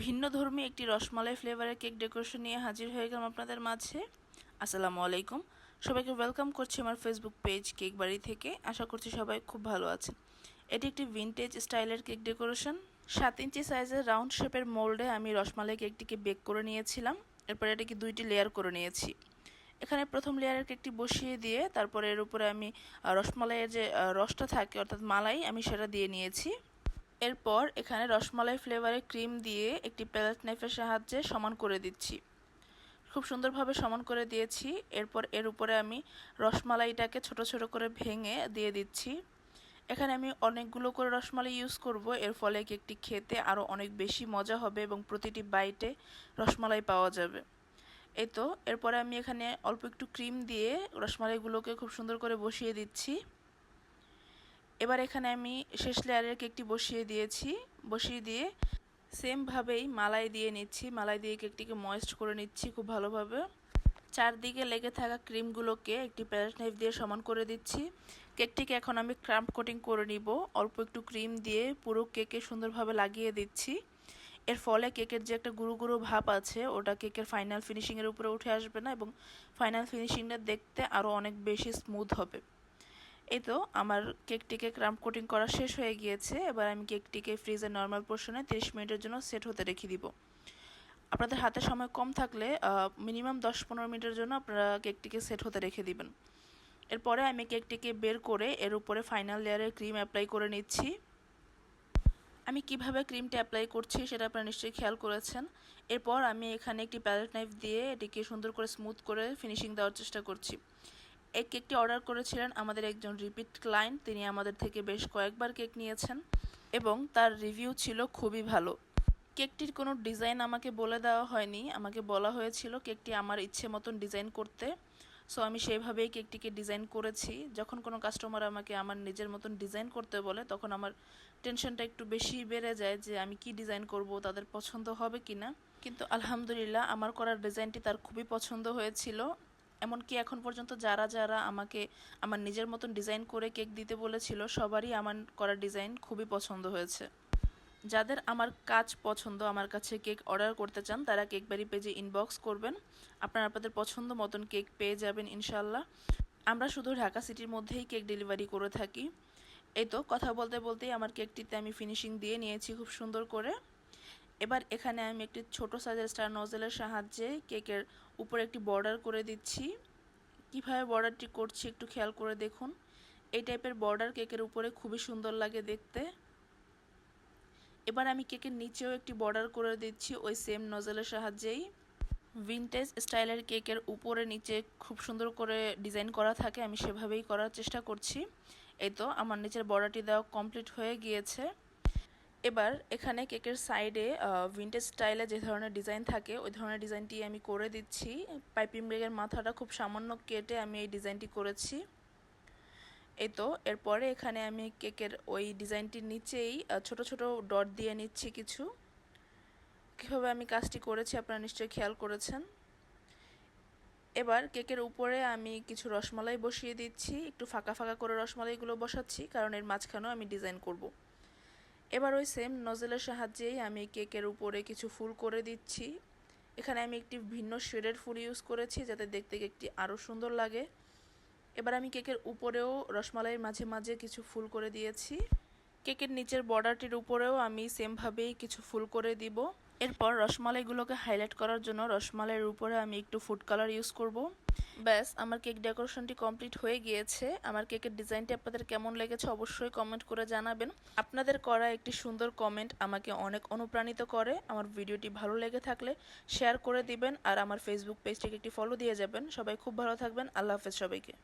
ভিন্ন ধর্মী একটি রসমালাই ফ্লেভারের কেক ডেকোরেশন নিয়ে হাজির হয়ে গেলাম আপনাদের মাঝে। আসসালামু আলাইকুম। সবাইকে ওয়েলকাম করছি আমার ফেসবুক পেজ কেক বাড়ি থেকে। আশা করছি সবাই খুব ভালো আছেন। এটি একটি ভিনটেজ স্টাইলের কেক ডেকোরেশন সাত ইঞ্চি সাইজের রাউন্ড শেপের মোল্ডে আমি রসমালাই কেকটিকে বেক করে নিয়েছিলাম। এরপরে এটাকে দুইটি লেয়ার করে নিয়েছি। এখানে প্রথম লেয়ারের কেকটি বসিয়ে দিয়ে তারপরে এর উপরে আমি রসমালাইয়ের যে রসটা থাকে অর্থাৎ মালাই আমি সেটা দিয়ে নিয়েছি। এরপর এখানে রসমালাই ফ্লেভারের ক্রিম দিয়ে একটি প্যালেট নাইফের সাহায্যে সমান করে দিচ্ছি। খুব সুন্দরভাবে সমান করে দিয়েছি। এরপর এর উপরে আমি রসমালাইটাকে ছোট ছোট করে ভেঙে দিয়ে দিচ্ছি। এখানে আমি অনেকগুলো করে রসমালাই ইউজ করব। এর ফলে কেকটি খেতে আরও অনেক বেশি মজা হবে এবং প্রতিটি বাইটে রসমালাই পাওয়া যাবে। এই তো, এরপরে আমি এখানে অল্প একটু ক্রিম দিয়ে রসমালাইগুলোকে খুব সুন্দর করে বসিয়ে দিচ্ছি। এবার এখানে আমি শেষ লেয়ারের কেকটি বসিয়ে দিয়েছি। বসিয়ে দিয়ে সেমভাবেই মালাই দিয়ে নিচ্ছি। মালাই দিয়ে কেকটিকে ময়েস্ট করে নিচ্ছি খুব ভালোভাবে। চারদিকে লেগে থাকা ক্রিমগুলোকে একটি প্যালেট নাইফ দিয়ে সমান করে দিচ্ছি। কেকটিকে এখন আমি ক্রাম্প কোটিং করে নিব। অল্প একটু ক্রিম দিয়ে পুরো কেকে সুন্দরভাবে লাগিয়ে দিচ্ছি। এর ফলে কেকের যে একটা গুঁড়ো গুঁড়ো ভাব আছে, ওটা কেকের ফাইনাল ফিনিশিংয়ের উপরে উঠে আসবে না এবং ফাইনাল ফিনিশিংটা দেখতে আরও অনেক বেশি স্মুথ হবে। এই তো, আমার কেকটিকে ক্রাম্প কোটিং করা শেষ হয়ে গিয়েছে। এবার আমি কেকটিকে ফ্রিজের নর্মাল পোর্শনে তিরিশ মিনিটের জন্য সেট হতে রেখে দিব। আপনাদের হাতে সময় কম থাকলে মিনিমাম দশ পনেরো মিনিটের জন্য আপনারা কেকটিকে সেট হতে রেখে দিবেন। এরপরে আমি কেকটিকে বের করে এর উপরে ফাইনাল লেয়ারের ক্রিম অ্যাপ্লাই করে নিচ্ছি। আমি কীভাবে ক্রিমটা অ্যাপ্লাই করছি সেটা আপনারা নিশ্চয়ই খেয়াল করেছেন। এরপর আমি এখানে একটি প্যালেট নাইফ দিয়ে এটিকে সুন্দর করে স্মুথ করে ফিনিশিং দেওয়ার চেষ্টা করছি। এই কেকটি অর্ডার করেছিলেন আমাদের একজন রিপিট ক্লায়েন্ট। তিনি আমাদের থেকে বেশ কয়েকবার কেক নিয়েছেন এবং তার রিভিউ ছিল খুবই ভালো। কেকটির কোনো ডিজাইন আমাকে বলে দেওয়া হয়নি। আমাকে বলা হয়েছিল কেকটি আমার ইচ্ছে মতন ডিজাইন করতে। সো আমি সেইভাবেই কেকটিকে ডিজাইন করেছি। যখন কোনো কাস্টমার আমাকে আমার নিজের মতন ডিজাইন করতে বলে, তখন আমার টেনশনটা একটু বেশি বেড়ে যায় যে আমি কি ডিজাইন করব, তাদের পছন্দ হবে কি না কিন্তু আলহামদুলিল্লাহ আমার করার ডিজাইনটি তার খুবই পছন্দ হয়েছিল। এমনকি এখন পর্যন্ত যারা যারা আমাকে আমার নিজের মতন ডিজাইন করে কেক দিতে বলেছিল, সবারই আমার করা ডিজাইন খুবই পছন্দ হয়েছে। যাদের আমার কাজ পছন্দ, আমার কাছে কেক অর্ডার করতে চান, তারা কেক বাড়ি পেজে ইনবক্স করবেন। আপনারা আপনাদের পছন্দ মতন কেক পেয়ে যাবেন ইনশাল্লাহ আমরা শুধু ঢাকা সিটির মধ্যেই কেক ডেলিভারি করে থাকি। এই তো, কথা বলতে বলতেই আমার কেকটিতে আমি ফিনিশিং দিয়ে নিয়েছি খুব সুন্দর করে। এবার এখানে আমি একটি ছোট সাইজের স্টার নজেলের সাহায্যে কেকের উপরে একটি বর্ডার করে দিচ্ছি। কীভাবে বর্ডারটি করছি একটু খেয়াল করে দেখুন। এই টাইপের বর্ডার কেকের উপরে খুবই সুন্দর লাগে দেখতে। এবার আমি কেকের নিচেও একটি বর্ডার করে দিচ্ছি ওই সেম নজেলের সাহায্যেই। ভিনটেজ স্টাইলের কেকের উপরে নিচে খুব সুন্দর করে ডিজাইন করা থাকে, আমি সেভাবেই করার চেষ্টা করছি। এই তো, আমার নিচের বর্ডারটি দেওয়া কমপ্লিট হয়ে গিয়েছে। এবার এখানে কেকের সাইডে ভিন্টেজ স্টাইলে যে ধরনের ডিজাইন থাকে, ওই ধরনের ডিজাইনটি আমি করে দিচ্ছি। পাইপিং ব্রেগের মাথাটা খুব সামান্য কেটে আমি এই ডিজাইনটি করেছি। এই তো, এরপরে এখানে আমি কেকের ওই ডিজাইনটির নিচেই ছোট ছোট ডট দিয়ে নিচ্ছি কিছু। কীভাবে আমি কাজটি করেছি আপনারা নিশ্চয়ই খেয়াল করেছেন। এবার কেকের উপরে আমি কিছু রসমালাই বসিয়ে দিচ্ছি। একটু ফাঁকা ফাঁকা করে রসমালাইগুলো বসাচ্ছি, কারণ এর মাঝখানেও আমি ডিজাইন করব। এবার ওই সেম নজেলের সাহায্যেই আমি কেকের উপরে কিছু ফুল করে দিচ্ছি। এখানে আমি একটি ভিন্ন শেডের ফুল ইউজ করেছি যাতে দেখতে কেকটি আরও সুন্দর লাগে। এবার আমি কেকের উপরেও রসমালাইয়ের মাঝে মাঝে কিছু ফুল করে দিয়েছি। কেকের নিচের বর্ডারটির উপরেও আমি সেমভাবেই কিছু ফুল করে দিব। এরপর রসমালাইগুলোকে হাইলাইট করার জন্য রসমালাইয়ের উপরে আমি একটু ফুড কালার ইউজ করব। ব্যাস, আমার কেক ডেকোরেশনটি কমপ্লিট হয়ে গিয়েছে। আমার কেকের ডিজাইনটি আপনাদের কেমন লেগেছে অবশ্যই কমেন্ট করে জানাবেন। আপনাদের করা একটি সুন্দর কমেন্ট আমাকে অনেক অনুপ্রাণিত করে। আমার ভিডিওটি ভালো লেগে থাকলে শেয়ার করে দিবেন আর আমার ফেসবুক পেজটিকে একটি ফলো দিয়ে যাবেন। সবাই খুব ভালো থাকবেন। আল্লাহ হাফেজ সবাইকে।